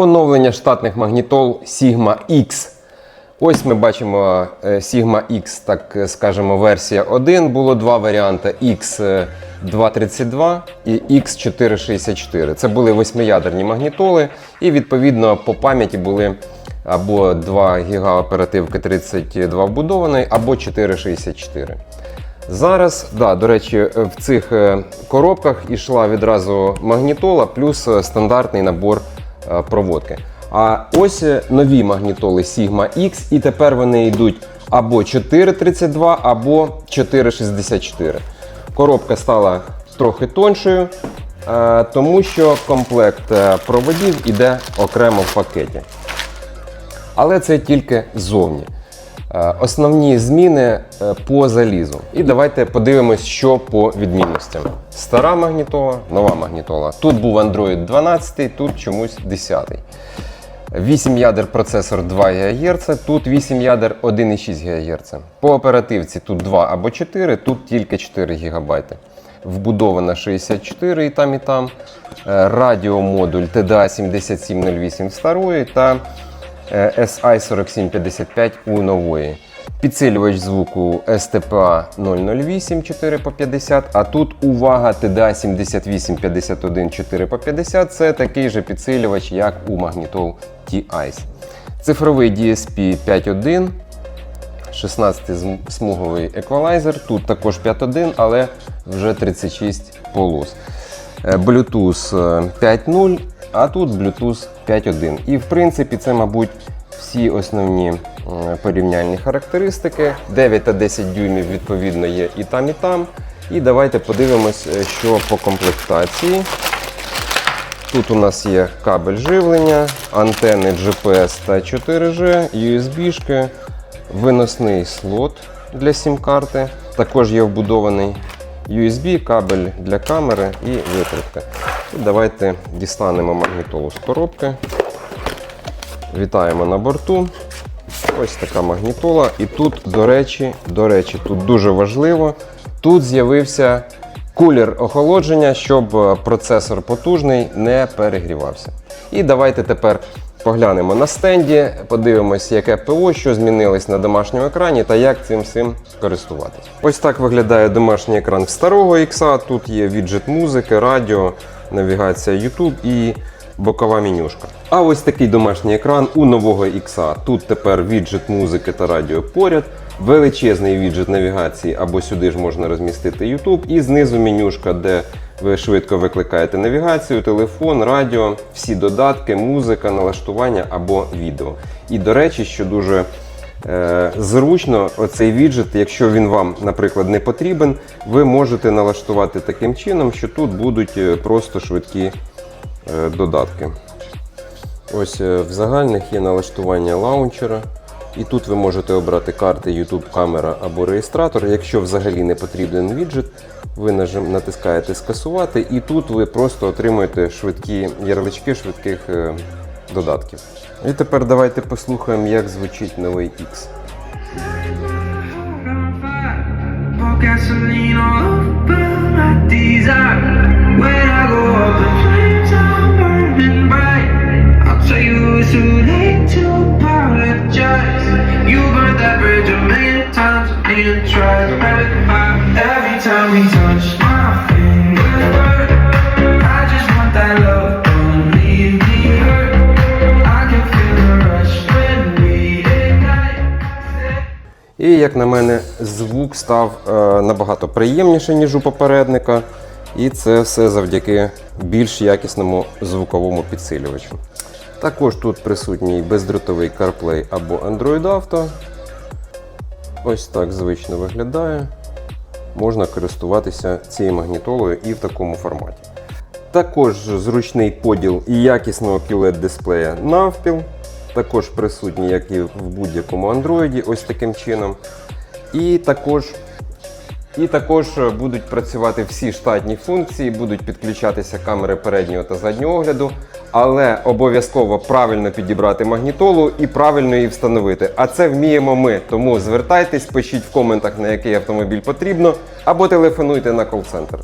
Оновлення штатних магнітол Sigma X. Ось ми бачимо е, Sigma X, так е, скажемо, версія 1. Було два варіанти X232 і X464. Це були восьмиядерні магнітоли, і відповідно по пам'яті були або 2 ГБ оперативки 32 вбудованої, або 464. Зараз, да, до речі, в цих е, коробках йшла відразу магнітола плюс е, стандартний набор е, проводки. А ось е, нові магнітоли Sigma X, і тепер вони йдуть або 432, або 464. Коробка стала трохи тоншою, е, тому що комплект е, проводів іде окремо в пакеті. Але це тільки ззовні. Е, Основні зміни е, по залізу. І давайте подивимось, що по відмінностям. Стара магнітола, нова магнітола. Тут був Android 12, тут чомусь 10. 8 ядер процесор 2 ГГц, тут 8 ядер 1,6 ГГц. По оперативці тут 2 або 4, тут тільки 4 ГБ. Вбудована 64 і там, і там. Е, Радіомодуль TDA 7708 старої та SI4755 у нової. Підсилювач звуку STPA 008 4x50, а тут увага TDA 7851 4x50 це такий же підсилювач, як у магнітол T-Ice. Цифровий DSP 5.1, 16-смуговий еквалайзер, тут також 5.1, але вже 36 полос. Е, Bluetooth е, 5.0, а тут Bluetooth 5.1. І в принципі це, мабуть, всі основні порівняльні характеристики. 9 та 10 дюймів відповідно є і там, і там. І давайте подивимось, е, що по комплектації. Тут у нас є кабель живлення, антени GPS та 4G, USB-шки, виносний слот для сім-карти. Також є вбудований USB, кабель для камери і витримки. І давайте дістанемо магнітолу з коробки. Вітаємо на борту. Ось така магнітола. І тут, до речі, до речі, тут дуже важливо. Тут з'явився кулер охолодження, щоб е, процесор потужний не перегрівався. І давайте тепер поглянемо на стенді, подивимось, яке ПО, що змінилось на домашньому екрані та як цим всім користуватись. Ось так виглядає домашній екран старого X. Тут є віджит музики, радіо, навігація YouTube і бокова менюшка. А ось такий домашній екран у нового X. Тут тепер віджит музики та радіо поряд, величезний віджит навігації, або сюди ж можна розмістити YouTube, і знизу менюшка, де ви швидко викликаєте навігацію, телефон, радіо, всі додатки, музика, налаштування або відео. І до речі, що дуже Зручно оцей віджит, якщо він вам, наприклад, не потрібен, ви можете налаштувати таким чином, що тут будуть е, просто швидкі е, додатки. Ось е, в загальних є налаштування лаунчера. І тут ви можете обрати карти YouTube, камера або реєстратор. Якщо взагалі не потрібен віджит, ви натискаєте скасувати, і тут ви просто отримуєте швидкі ярлички швидких е, додатків. І тепер давайте послухаємо, як звучить новий X. Every time we touch, my fingers. I just want that love, І як на мене, звук став е, набагато приємніше, ніж у попередника. І це все завдяки більш якісному звуковому підсилювачу. Також тут присутній бездротовий CarPlay або Android Auto. Ось так звично виглядає. Можна користуватися цією магнітолою і в такому форматі. Також зручний поділ і якісного qled дисплея навпіл. Також присутній, як і в будь-якому Android, ось таким чином. І також, і також будуть працювати всі штатні функції, будуть підключатися камери переднього та заднього огляду, але обов'язково правильно підібрати магнітолу і правильно її встановити. А це вміємо ми. Тому звертайтесь, пишіть в коментах, на який автомобіль потрібно, або телефонуйте на кол-центр.